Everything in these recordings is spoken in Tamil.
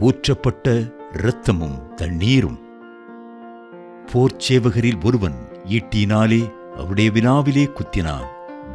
ஊற்றப்பட்ட இரத்தமும் தண்ணீரும். போர்ச்சேவகரில் ஒருவன் ஈட்டினாலே அவருடைய வினாவிலே குத்தினான்.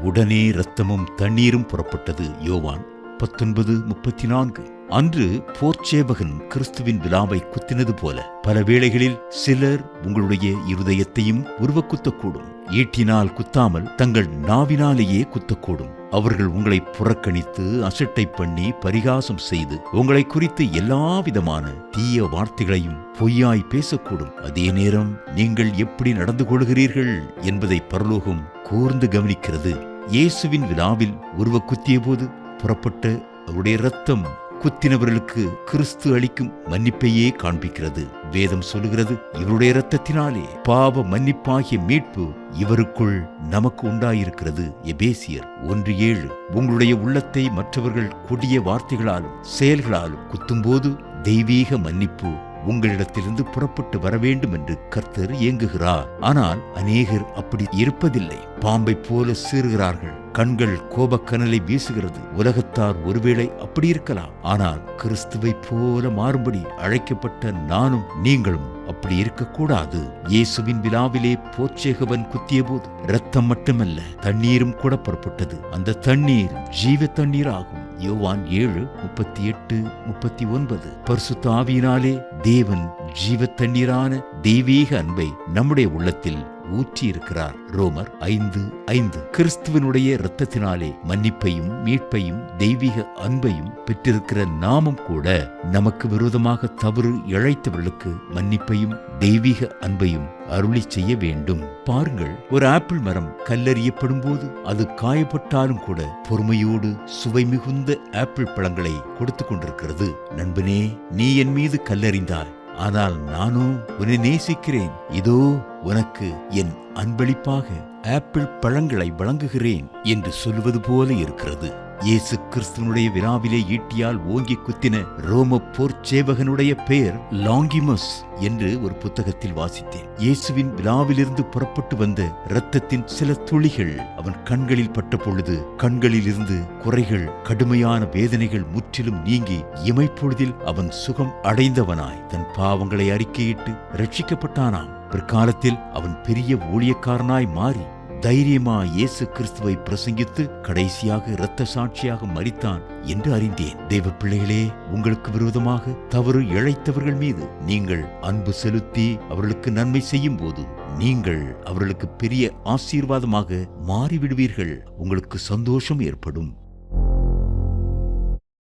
உடனே இரத்தமும் தண்ணீரும் புறப்பட்டது யோவான் பத்தொன்பது முப்பத்தி நான்கு. அன்று போர்ச்சேவகன் கிறிஸ்துவின் விழாவை குத்தினது போல பல வேளைகளில் சிலர் உங்களுடைய இருதயத்தையும் உருவக்குத்தக்கூடும். ஈட்டினால் குத்தாமல் தங்கள் நாவினாலேயே குத்தக்கூடும். அவர்கள் உங்களை புறக்கணித்து அசட்டை பண்ணி பரிகாசம் செய்து உங்களை குறித்து எல்லா விதமான தீய வார்த்தைகளையும் பொய்யாய் பேசக்கூடும். அதே நேரம் நீங்கள் எப்படி நடந்து கொள்கிறீர்கள் என்பதை பரலோகம் கூர்ந்து கவனிக்கிறது. இயேசுவின் விழாவில் உருவ குத்திய போது புறப்பட்ட அவருடைய ரத்தம் குத்தினவர்களுக்கு கிறிஸ்து அளிக்கும் மன்னிப்பையே காண்பிக்கிறது. வேதம் சொல்லுகிறது இவருடைய இரத்தத்தினாலே பாவ மன்னிப்பாகிய மீட்பு இவருக்குள் நமக்கு உண்டாயிருக்கிறது. எபேசியர் ஒன்று ஏழு உங்களுடைய உள்ளத்தை மற்றவர்கள் கொடிய வார்த்தைகளாலும் செயல்களாலும் குத்தும்போது தெய்வீக மன்னிப்பு உங்களிடத்திலிருந்து புறப்பட்டு வர வேண்டும் என்று கர்த்தர் இயங்குகிறார். ஆனால் அநேகர் அப்படி இருப்பதில்லை. பாம்பை போல சீறுகிறார்கள். கண்கள் கோபக்கனலை வீசுகிறது. உலகத்தார் ஒருவேளை அப்படி இருக்கலாம். ஆனால் கிறிஸ்துவை போல மாறும்படி அழைக்கப்பட்ட நானும் நீங்களும் அப்படி இருக்கக்கூடாது. இயேசுவின் விழாவிலே போச்சேகவன் குத்திய போது ரத்தம் மட்டுமல்ல தண்ணீரும் கூட புறப்பட்டது. அந்த தண்ணீர் ஜீவ தண்ணீர் ஆகும் யோவான் ஏழு முப்பத்தி எட்டு முப்பத்தி ஒன்பது. பரிசுத்த ஆவியினாலே தேவன் ஜீவ தண்ணீரான தெய்வீக அன்பை நம்முடைய உள்ளத்தில் ஊற்றியிருக்கிறார். ரோமர் ஐந்து ஐந்து. கிறிஸ்துவனுடைய இரத்தத்தினாலே மன்னிப்பையும் மீட்பையும் தெய்வீக அன்பையும் பெற்றிருக்கிற நாமும் கூட நமக்கு விரோதமாக தவறு இழைத்தவர்களுக்கு மன்னிப்பையும் தெய்வீக அன்பையும் அருளி செய்ய வேண்டும். பாருங்கள் ஒரு ஆப்பிள் மரம் கல்லறியப்படும் போது அது காயப்பட்டாலும் கூட பொறுமையோடு சுவை மிகுந்த ஆப்பிள் பழங்களை கொடுத்து கொண்டிருக்கிறது. நண்பனே நீ என் மீது கல்லறிந்தால் ஆனால் நானும் உன்னை நேசிக்கிறேன். இதோ உனக்கு என் அன்பளிப்பாக ஆப்பிள் பழங்களை வழங்குகிறேன் என்று சொல்வது போல இருக்கிறது. இயேசு கிறிஸ்தனுடைய வினாவிலே ஈட்டியால் ஓங்கி குத்தின ரோம போர் சேவகனுடைய பெயர் லாங்கிமஸ் என்று ஒரு புத்தகத்தில் வாசித்தேன். இயேசுவின் விழாவிலிருந்து புறப்பட்டு வந்த இரத்தத்தின் சில துளிகள் அவன் கண்களில் பட்ட பொழுது கண்களிலிருந்து குறைகள் கடுமையான வேதனைகள் முற்றிலும் நீங்கி இமைப்பொழுதில் அவன் சுகம் அடைந்தவனாய். தன் பாவங்களை அறிக்கையிட்டு ரட்சிக்கப்பட்டானாம் பிற்காலத்தில் அவன் பெரிய ஊழியக்காரனாய் மாறி தைரியமா இயேசு கிறிஸ்துவை பிரசங்கித்து கடைசியாக இரத்த சாட்சியாக மறித்தான் என்று அறிந்தேன். தெய்வ பிள்ளைகளே உங்களுக்கு விரோதமாக தவறு இழைத்தவர்கள் மீது நீங்கள் அன்பு செலுத்தி அவர்களுக்கு நன்மை செய்யும் போது நீங்கள் அவர்களுக்கு பெரிய ஆசீர்வாதமாக மாறிவிடுவீர்கள். உங்களுக்கு சந்தோஷம் ஏற்படும்.